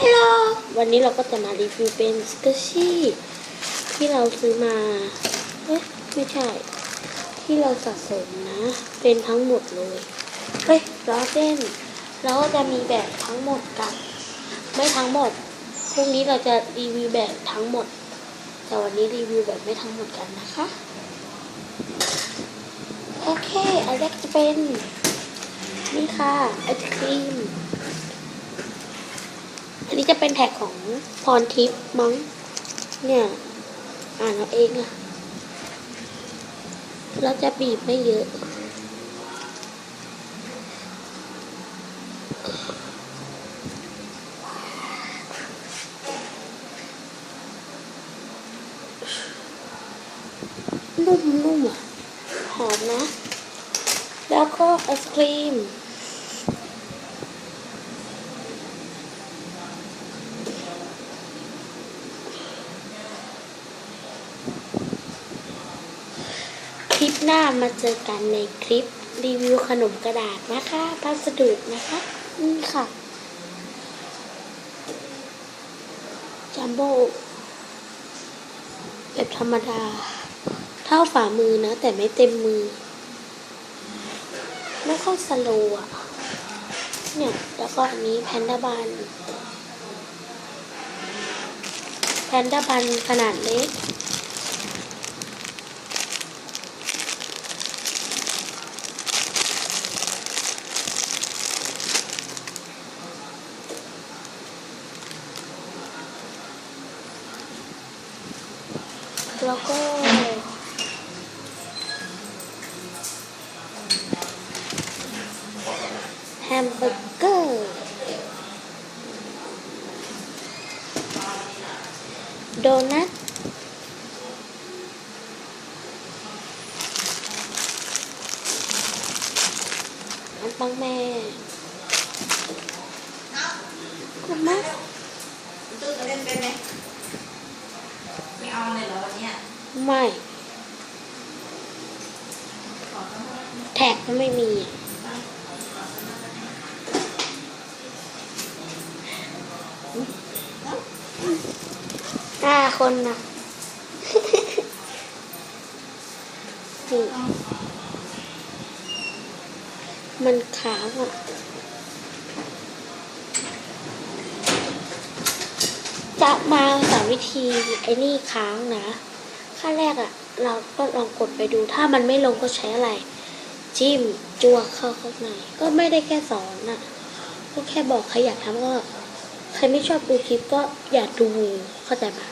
ฮัลโหลวันนี้เราก็จะมารีวิวเป็นสเกชี่ที่เราซื้อมาเอ๊ะไม่ใช่ ที่เราสะสมนะ เป็นทั้งหมดเลยเฮ้ยล้อเส้นเราก็จะมีแบบทั้งหมดกับ ไม่ทั้งหมดพรุ่งนี้เราจะรีวิวแบบทั้งหมด แต่วันนี้รีวิวแบบไม่ทั้งหมดกันนะคะโอเคอันแรกจะเป็น นี่ค่ะไอศครีม อันนี้จะเป็นแท็กของพรทิพย์มั้ง เนี่ย อ่านเอาเองอะเราจะบีบไม่เยอะ นุ่มๆหอมนะ แล้วก็ไอศครีม คลิปหน้ามาเจอกันในคลิปรีวิวขนมกระดาษนะคะพัสดุนะคะนี่ค่ะจัมโบ้แบบธรรมดา เท่าฝ่ามือนะ แต่ไม่เต็มมือไม่ค่อยสโลว์อะ เนี่ย แล้วก็อันนี้แพนด้าบัน แพนด้าบันขนาดเล็ก แล้วก็แฮมเบอร์เกอร์โดนัทอันปังแม่กุมะตื้อจะเล่นเป็นไหมไม่เอาเลยเหรอวันเนี้ย ไม่ แท็กก็ไม่มีอะห้าคนนะนี่มันขาวอะจะมาสอนวิธีไอ้นี่ค้างนะ ขั้นแรกอะ่ะ เราก็ลองกดไปดู ถ้ามันไม่ลงก็ใช้อะไร จิ้มจัวเข้าข้างในก็ไม่ได้แค่สอนน่ะ ก็แค่บอกใครอยากทำก็ ใครไม่ชอบดูคลิปก็อย่าดูเข้าใจปะ